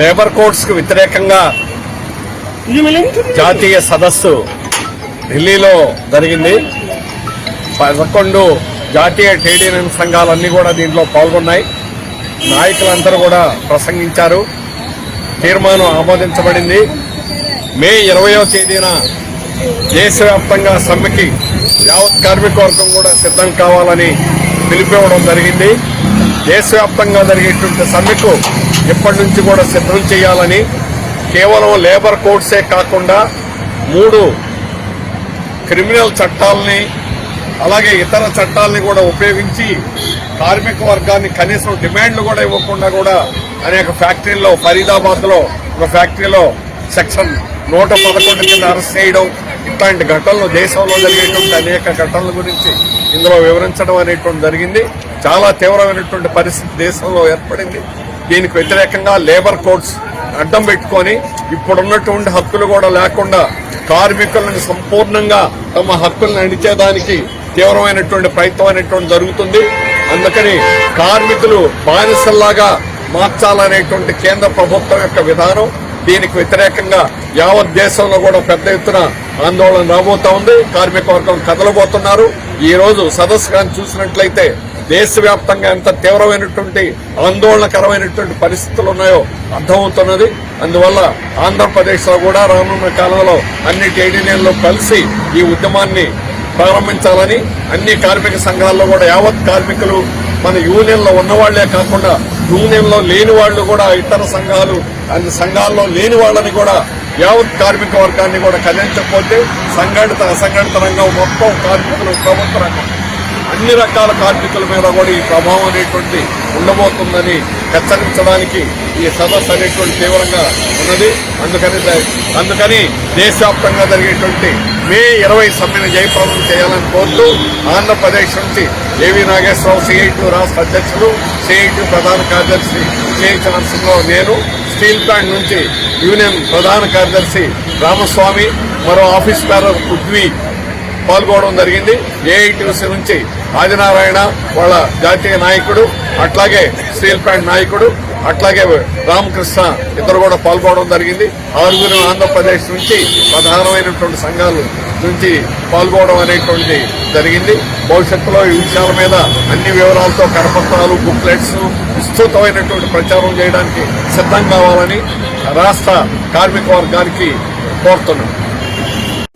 Labour కోడ్స్కు వ్యతిరేకంగా జాతీయ సదస్సు ఢిల్లీలో జరిగింది. పదకొండు జాతీయ ట్రేడ్ యూనియన్ సంఘాలన్నీ కూడా దీంట్లో పాల్గొన్నాయి. నాయకులందరూ కూడా ప్రసంగించారు. తీర్మానం ఆమోదించబడింది. మే ఇరవయో తేదీన దేశవ్యాప్తంగా సమ్మెకి యావత్ కార్మికవర్గం కూడా సిద్ధం కావాలని పిలిపివ్వడం జరిగింది. దేశవ్యాప్తంగా జరిగేటువంటి సమ్మెకు ఇప్పటి నుంచి కూడా సిద్ధం చేయాలని కేవలం లేబర్ కోడ్సే కాకుండా మూడు క్రిమినల్ చట్టాలని అలాగే ఇతర చట్టాలని కూడా ఉపయోగించి కార్మిక వర్గాన్ని కనీసం డిమాండ్లు కూడా ఇవ్వకుండా కూడా అనేక ఫ్యాక్టరీల్లో ఫరీదాబాద్లో ఒక ఫ్యాక్టరీలో సెక్షన్ నూట పదకొండు కింద అరెస్ట్ చేయడం ఇట్లాంటి ఘటనలు దేశంలో జరిగేటువంటి అనేక ఘటనల గురించి ఇందులో వివరించడం అనేటువంటి జరిగింది. చాలా తీవ్రమైనటువంటి పరిస్థితి దేశంలో ఏర్పడింది. దీనికి వ్యతిరేకంగా లేబర్ కోడ్స్ అడ్డం పెట్టుకొని ఇప్పుడున్నటువంటి హక్కులు కూడా లేకుండా కార్మికులను సంపూర్ణంగా తమ హక్కులను అణిచేదానికి తీవ్రమైనటువంటి ప్రయత్నం అనేటువంటి జరుగుతుంది. అందుకని కార్మికులు బానిసల్లాగా మార్చాలనేటువంటి కేంద్ర ప్రభుత్వం యొక్క విధానం దీనికి వ్యతిరేకంగా యావత్ దేశంలో కూడా పెద్ద ఎత్తున ఆందోళన రాబోతా ఉంది. కార్మిక వర్గం కదలబోతున్నారు. ఈ రోజు సదస్సు కానీ చూసినట్లయితే దేశవ్యాప్తంగా ఎంత తీవ్రమైనటువంటి ఆందోళనకరమైనటువంటి పరిస్థితులు ఉన్నాయో అర్థమవుతున్నది. అందువల్ల ఆంధ్రప్రదేశ్లో కూడా రానున్న కాలంలో అన్ని ట్రేడ్ యూనియన్లు కలిసి ఈ ఉద్యమాన్ని ప్రారంభించాలని అన్ని కార్మిక సంఘాల్లో కూడా యావత్ కార్మికులు మన యూనియన్లో ఉన్నవాళ్ళే కాకుండా యూనియన్లో లేని వాళ్ళు కూడా ఇతర సంఘాలు అన్ని సంఘాల్లో లేని వాళ్ళని కూడా యావత్ కార్మిక వర్గాన్ని కూడా కదిలించకపోతే సంఘటిత అసంఘటిత రంగం మొత్తం కార్మికులు ప్రభుత్వ రంగం. అన్ని రకాల కార్మికుల మీద కూడా ఈ ప్రభావం అనేటువంటి ఉండబోతుందని హెచ్చరించడానికి ఈ సదస్సు అనేటువంటి తీవ్రంగా ఉన్నది. అందుకని అందుకని దేశవ్యాప్తంగా జరిగేటువంటి మే ఇరవై సమ్మెను జయప్రదం చేయాలని కోరుతూ ఆంధ్రప్రదేశ్ నుంచి ఏవి నాగేశ్వరరావు సిఐటి రాష్ట్ర అధ్యక్షులు సిఐటి ప్రధాన కార్యదర్శి సిహెచ్ నరసింహరావు నేను స్టీల్ ప్లాంట్ నుంచి యూనియన్ ప్రధాన కార్యదర్శి రామస్వామి మరో ఆఫీస్ బేరర్ పృథ్వీ పాల్గొనడం జరిగింది. ఏఐటీసీ నుంచి ఆదినారాయణ వాళ్ళ జాతీయ నాయకుడు అట్లాగే స్టీల్ ప్లాంట్ నాయకుడు అట్లాగే రామకృష్ణ ఇద్దరు కూడా పాల్గొనడం జరిగింది. ఆరుగురు ఆంధ్రప్రదేశ్ నుంచి ప్రధానమైనటువంటి సంఘాలు నుంచి పాల్గొనడం అనేటువంటి జరిగింది. భవిష్యత్తులో ఈ విషయాల మీద అన్ని వివరాలతో కరపత్రాలు బుక్లెట్స్ విస్తృతమైనటువంటి ప్రచారం చేయడానికి సిద్ధం కావాలని రాష్ట్ర కార్మిక వర్గానికి కోరుతున్నాం.